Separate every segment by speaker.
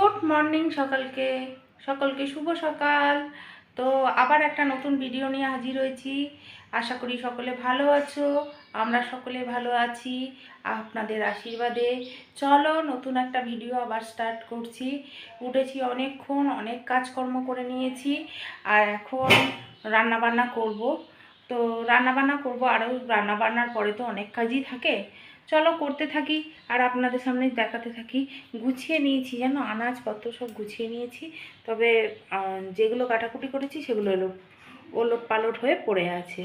Speaker 1: Good morning সকালকে। সকলকে শুভ সকাল। তো আবার একটা নতুন ভিডিও নিয়ে হাজির হয়েছি। আশা করি সকলে ভালো আছো। আমরা সকলে ভালো আছি আপনাদের আশীর্বাদে। চলো নতুন একটা ভিডিও আবার স্টার্ট করছি। উঠেছি অনেকক্ষণ, অনেক কাজকর্ম করে নিয়েছি। আর এখন রান্নাবান্না করব। তো রান্না বান্না করব, আরও রান্নাবান্নার পরে তো অনেক কাজই থাকে। চলো করতে থাকি আর আপনাদের সামনে দেখাতে থাকি। গুছিয়ে নিয়েছি, যেন আনাজপত্র সব গুছিয়ে নিয়েছি। তবে যেগুলো কাটাকুটি করেছি সেগুলো এলো, ওলট পালট হয়ে পড়ে আছে।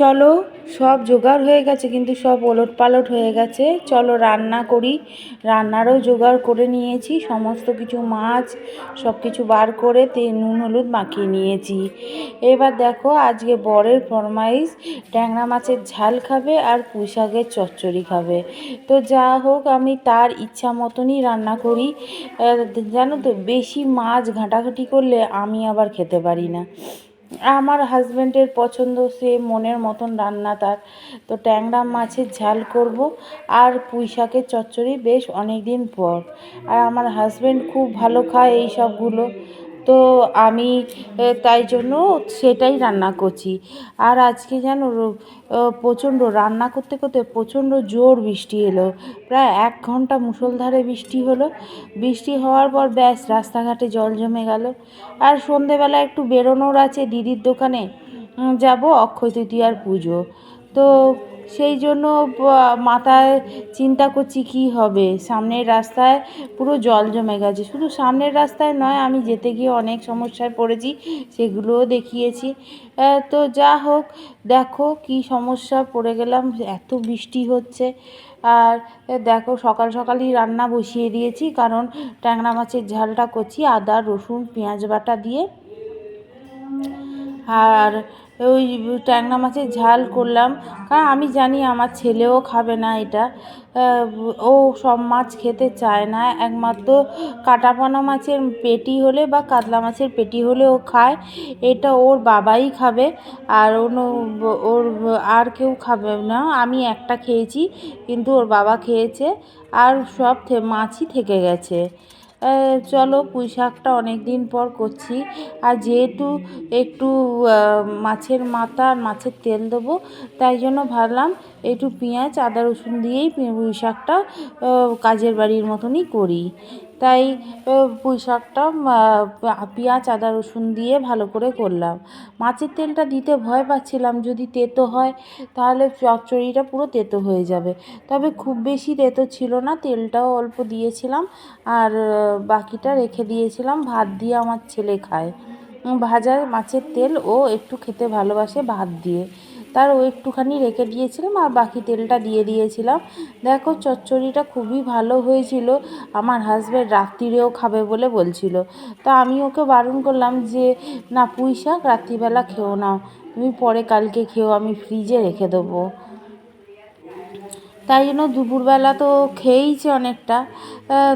Speaker 1: চলো, সব জোগাড় হয়ে গেছে, কিন্তু সব ওলট পালট হয়ে গেছে। চলো রান্না করি। রান্নারও জোগাড় করে নিয়েছি। সমস্ত কিছু মাছ, সব কিছু বার করে তে নুন, হলুদ মাখিয়ে নিয়েছি। এবার দেখো, আজকে বরের ফরমাইশ। ট্যাংরা মাছের ঝাল খাবে আর পুঁই শাকের চচ্চড়ি খাবে। তো যা হোক, আমি তার ইচ্ছা মতনই রান্না করি। জানো তো, বেশি মাছ ঘাঁটাঘাঁটি করলে আমি আবার খেতে পারি না। আমার হাজব্যান্ডের পছন্দ সে মনের মতন রান্না তার। তো ট্যাংরা মাছের ঝাল করব আর পুঁই শাকের চচ্চড়ি বেশ অনেক দিন পর। আর আমার হাজব্যান্ড খুব ভালো খায় এই সবগুলো তো আমি তাই জন্য সেটাই রান্না করছি। আর আজকে যেন প্রচণ্ড রান্না করতে করতে প্রচণ্ড জোর বৃষ্টি এলো। প্রায় এক ঘণ্টা মুষলধারে বৃষ্টি হলো। বৃষ্টি হওয়ার পর ব্যাস রাস্তাঘাটে জল জমে গেল। আর সন্ধেবেলা একটু বেরোনোর আছে দিদির দোকানে। যাব অক্ষয় তৃতীয়ার পুজো। তো সেই জন্য মাথায় চিন্তা করছি কি হবে? সামনের রাস্তায় পুরো জল জমে গেছে। শুধু সামনের রাস্তায় নয়, আমি যেতে গিয়ে অনেক সমস্যায় পড়েছি, সেগুলোও দেখিয়েছি। তো যা হোক, দেখো কি সমস্যা, পড়ে গেলাম, এত বৃষ্টি হচ্ছে। আর দেখো, সকাল সকালই রান্না বসিয়ে দিয়েছি, কারণ ট্যাংরা মাছের ঝালটা করছি, আদা, রসুন, পেঁয়াজ বাটা দিয়ে। আর ওই ট্যাংরা মাছের ঝাল করলাম। কারণ আমি জানি আমার ছেলেও খাবে না এটা। ও সব মাছ খেতে চায় না। একমাত্র কাটাপোনা মাছের পেটি হলে বা কাতলা মাছের পেটি হলে ও খায়। এটা ওর বাবাই খাবে। আর অন্য ওর আর কেউ খাবে না। আমি একটা খেয়েছি, কিন্তু ওর বাবা খেয়েছে। আর সব মাছই থেকে গেছে। চলো পুঁই শাকটা অনেক দিন পর করছি। আর যেহেতু একটু মাছের মাথা আর মাছের তেল দেবো, তাই জন্য ভাবলাম একটু পেঁয়াজ, আদা রসুন দিয়েই পুঁই শাকটা কাজের বাড়ির মতনই করি। তাই পুঁই শাকটা পেঁয়াজ, আদা, রসুন দিয়ে ভালো করে করলাম। মাছের তেলটা দিতে ভয় পাচ্ছিলাম, যদি তেতো হয় তাহলে চচ্চড়িটা পুরো তেতো হয়ে যাবে। তবে খুব বেশি তেতো ছিল না, তেলটাও অল্প দিয়েছিলাম আর বাকিটা রেখে দিয়েছিলাম, ভাত দিয়ে আমার ছেলে খায়। ভাজা মাছের তেল ও একটু খেতে ভালোবাসে ভাত দিয়ে। তার ও একটুখানি রেখে দিয়েছিলাম আর বাকি তেলটা দিয়ে দিয়েছিলাম। দেখো চচ্চড়িটা খুবই ভালো হয়েছিল, আমার হাজব্যান্ড রাত্রিরেও খাবে বলে বলছিল। তা আমি ওকে বারণ করলাম যে, না, পুঁই শাক রাত্রিবেলা খেও না, তুমি পরে কালকে খেও, আমি ফ্রিজে রেখে দেবো। তাই জন্য দুপুরবেলা তো খেয়েইছে অনেকটা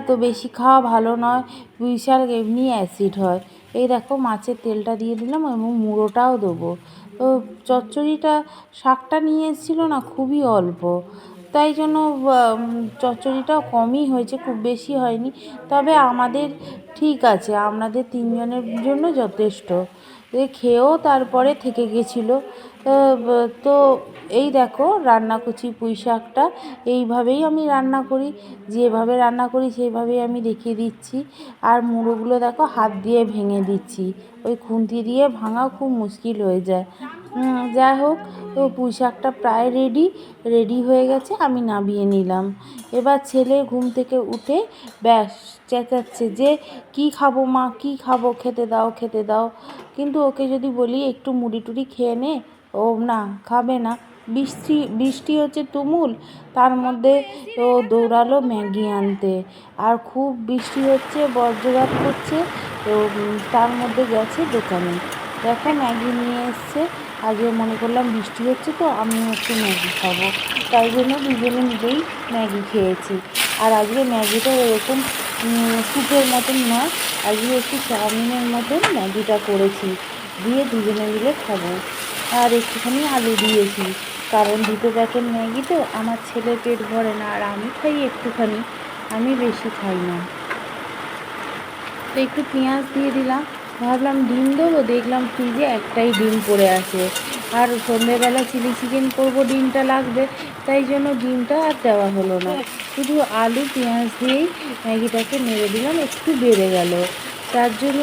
Speaker 1: তো বেশি খাওয়া ভালো নয়, পুঁই শাক এমনি অ্যাসিড হয়। এই দেখো মাছের তেলটা দিয়ে দিলাম এবং মুড়োটাও দেবো। তো চচ্চড়িটা শাকটা নিয়ে এসেছিল না খুবই অল্প। তাই জন্য চচ্চড়িটাও কমই হয়েছে, খুব বেশি হয়নি। তবে আমাদের ঠিক আছে আপনাদের তিনজনের জন্য যথেষ্ট। খেয়েও তারপরে থেকে গেছিল। তো এই দেখো রান্না করছি পুঁই শাকটা এইভাবেই আমি রান্না করি। যেভাবে রান্না করি সেইভাবেই আমি রেখে দিচ্ছি। আর মুড়োগুলো দেখো হাত দিয়ে ভেঙে দিচ্ছি। ওই খুন্তি দিয়ে ভাঙা খুব মুশকিল হয়ে যায়। যাই হোক, তো পুঁই প্রায় রেডি রেডি হয়ে গেছে, আমি নামিয়ে নিলাম। এবার ছেলে ঘুম থেকে উঠে ব্যাস, চেঁচাচ্ছে যে, কি খাব মা, কি খাব? খেতে দাও খেতে দাও। কিন্তু ওকে যদি বলি, একটু মুড়ি টুড়ি খেয়ে নে। ও, না, খাবে না। বৃষ্টি বৃষ্টি হচ্ছে তুমুল, তার মধ্যে ও দৌড়ালো ম্যাগি আনতে। আর খুব বৃষ্টি হচ্ছে, বজ্রপাত করছে, তো তার মধ্যে গেছে দোকানে। দেখো ম্যাগি নিয়ে এসছে। আগে মনে করলাম বৃষ্টি হচ্ছে তো আমি একটু ম্যাগি খাব। তাই জন্য দুজনে মিলেই ম্যাগি খেয়েছি। আর আজকে ম্যাগিটা ওরকম উম, স্যুপের মতন নয় আজকে একটু চাউমিনের মতন ম্যাগিটা করেছি। দিয়ে দুজনে মিলে খাব। আর একটুখানি আলু দিয়েছি। কারণ দুটো প্যাকেট ম্যাগি তো আমার ছেলে পেট ভরে না আর আমি খাই একটুখানি। আমি বেশি খাই না। তো একটু পেঁয়াজ দিয়ে দিলাম। ভাবলাম ডিম দেবো, দেখলাম ফ্রিজে একটাই ডিম পড়ে আছে। আর সন্ধেবেলা চিলি চিকেন করব, ডিমটা লাগবে, তাই জন্য ডিমটা আর দেওয়া হলো না। শুধু আলু, পেঁয়াজ দিয়েই ম্যাগিটাকে নেড়ে দিলাম, একটু বেড়ে গেল। তার জন্য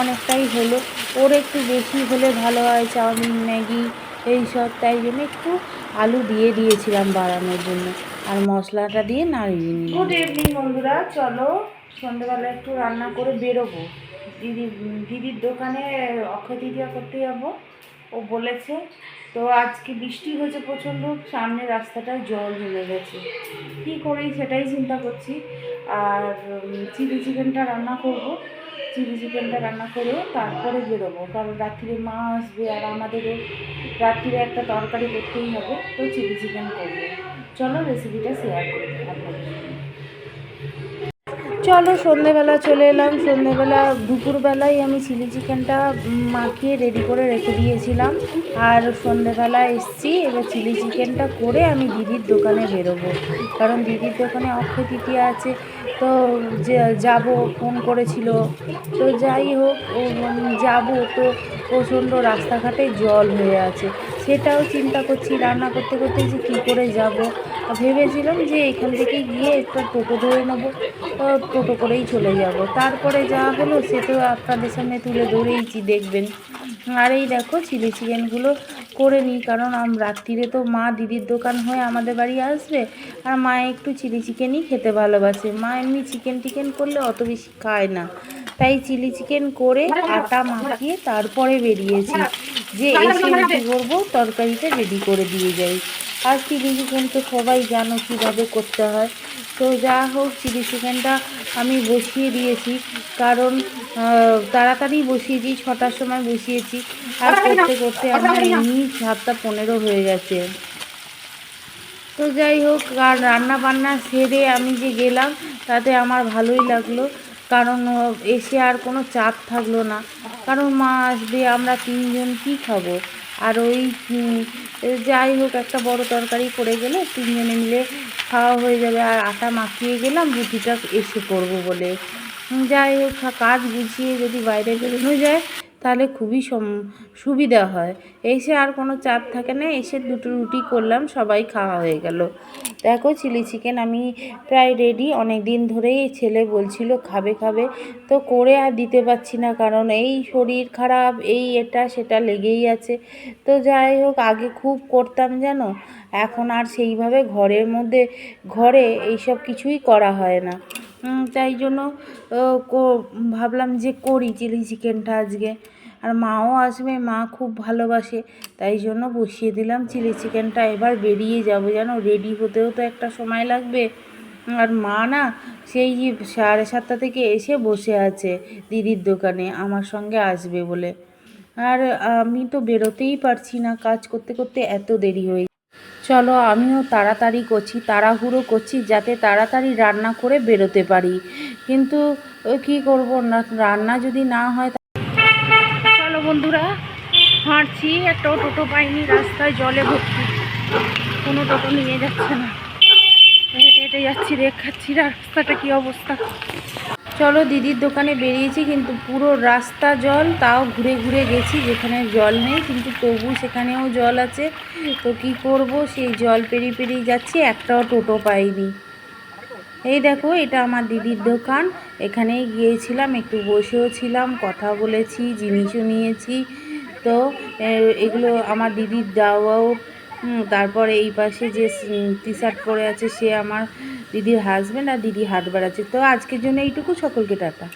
Speaker 1: অনেকটাই হলো। ওর একটু বেশি হলে ভালো হয়, চাউমিন, ম্যাগি এইসব তাই জন্য একটু আলু দিয়ে দিয়েছিলাম বাড়ানোর জন্য। আর মশলাটা দিয়ে নাড়িয়ে নিলাম। গুড ইভিনিং বন্ধুরা, চলো সন্ধ্যেবেলা একটু রান্না করে বেরোবো। দিদি দিদির দোকানে অক্ষয় তৃতীয়া করতে যাব। ও বলেছে, তো আজকে বৃষ্টি হয়েছে প্রচণ্ড, সামনে রাস্তাটায় জল জমে গেছে। কী করি সেটাই চিন্তা করছি। আর চিলি চিকেনটা রান্না করব। চিলি চিকেনটা রান্না করেও তারপরে বেরোবো, কারণ রাত্রিরে মা আসবে আর আমাদেরও রাত্রিরে একটা তরকারি করতেই হবে, তো চিলি চিকেন করব। চলো রেসিপিটা শেয়ার করি। চলো, সন্ধেবেলা চলে এলাম। সন্ধেবেলা, দুপুরবেলায় আমি চিলি চিকেনটা মাখিয়ে রেডি করে রেখে দিয়েছিলাম। আর সন্ধেবেলা এসছি, এবার চিলি চিকেনটা করে আমি দিদির দোকানে বেরোবো। কারণ দিদির দোকানে অক্ষয় তৃতীয়া আছে, তো যে, যাব ফোন করেছিল। তো যাই হোক যাব তো প্রচণ্ড রাস্তাঘাটে জল হয়ে আছে। সেটাও চিন্তা করছি, রান্না করতে করতে যে কী করে যাব। ভেবেছিলাম যে এখান থেকে গিয়ে একটা টোটো ধরে নেব টোটো করেই চলে যাব। তারপরে যা হলো সে তো আপনাদের সামনে তুলে ধরেইছি, দেখবেন। আর এই দেখো চিলি চিকেনগুলো করে নিই, কারণ রাত্রিরে তো মা দিদির দোকান হয়ে আমাদের বাড়ি আসবে, আর মা একটু চিলি চিকেনই খেতে ভালোবাসে। মা এমনি চিকেন টিকেন করলে অত বেশি খায় না। তাই চিলি চিকেন করে আটা মাখিয়ে তারপরে বেরিয়েছি। যে এসে রুটি করব তরকারিটা রেডি করে দিয়ে যাই। আর চিলি চিকেন তো সবাই জানো কীভাবে করতে হয়। তো যা হোক চিলি চিকেনটা আমি বসিয়ে দিয়েছি কারণ তাড়াতাড়ি বসিয়েছি ছটার সময় বসিয়েছি। আর করতে করতে আমার এমনি সাতটা পনেরো হয়ে গেছে। তো যাই হোক আর রান্না বান্না সেরে আমি যে গেলাম তাতে আমার ভালোই লাগল। কারণ এসে আর কোনো চাপ থাকল না। কারণ মা আসবে আমরা তিনজন কি খাব? আর ওই যাই হোক, একটা বড় তরকারি করে গেলে তিনজনে মিলে খাওয়া হয়ে যাবে। আর আটা মাখিয়ে গেলাম, রুটিটা এসে করব বলে। যাই হোক কাজ গুছিয়ে যদি বাইরে বেরোনো যায় তাহলে খুবই সম- সুবিধা হয়। এসে আর কোনো চাপ থাকে না, এসে দুটো রুটি করলাম, সবাই খাওয়া হয়ে গেল। দেখো চিলি চিকেন আমি প্রায় রেডি অনেক দিন ধরেই ছেলে বলছিল খাবে খাবে। তো করে আর দিতে পারছি না, কারণ এই শরীর খারাপ, এই এটা, সেটা লেগেই আছে। তো যাই হোক, আগে খুব করতাম জানো, এখন আর সেইভাবে ঘরের মধ্যে, ঘরে এইসব কিছুই করা হয় না। তাই জন্য ভাবলাম যে করি চিলি চিকেনটা আজকে। আর মাও আসবে, মা খুব ভালোবাসে, তাই জন্য বসিয়ে দিলাম চিলি চিকেনটা। এবার বেরিয়ে যাব যেন রেডি হতেও তো একটা সময় লাগবে। আর মা না, সেই সাড়ে সাতটা থেকে এসে বসে আছে দিদির দোকানে, আমার সঙ্গে আসবে বলে। আর আমি তো বেরোতেই পারছি না, কাজ করতে করতে এত দেরি হয়ে চলো, আমিও তাড়াতাড়ি করছি, তাড়াহুড়ো করছি, যাতে তাড়াতাড়ি রান্না করে বেরোতে পারি। কিন্তু কী করব, না, রান্না যদি না হয় বন্ধুরা, হাঁটছি একটা টোটো পাইনি, রাস্তায় জলে ভর্তি। কোনো টোটো নিয়ে যাচ্ছে না। হেঁটে হেঁটে যাচ্ছি রেখ খাচ্ছি, রাস্তাটা কী অবস্থা? চলো, দিদির দোকানে বেরিয়েছি, কিন্তু পুরো রাস্তা জল, তাও ঘুরে ঘুরে গেছি, যেখানে জল নেই, কিন্তু তবু সেখানেও জল আছে। তো কি করব, সেই জল পেরিয়ে পেরিয়ে যাচ্ছি, একটাও টোটো পাইনি। এই দেখো, এটা আমার দিদির দোকান। এখানেই গিয়েছিলাম, একটু বসেও ছিলাম, কথা বলেছি, জিনিসও নিয়েছি। তো এগুলো আমার দিদির দাওয়াও। তারপরে এই পাশে যে টি শার্ট পরে আছে, সে আমার দিদির হাজব্যান্ড আর দিদি হাট বেড়াচ্ছে। তো আজকের জন্য এইটুকু, সকলকে টাটা।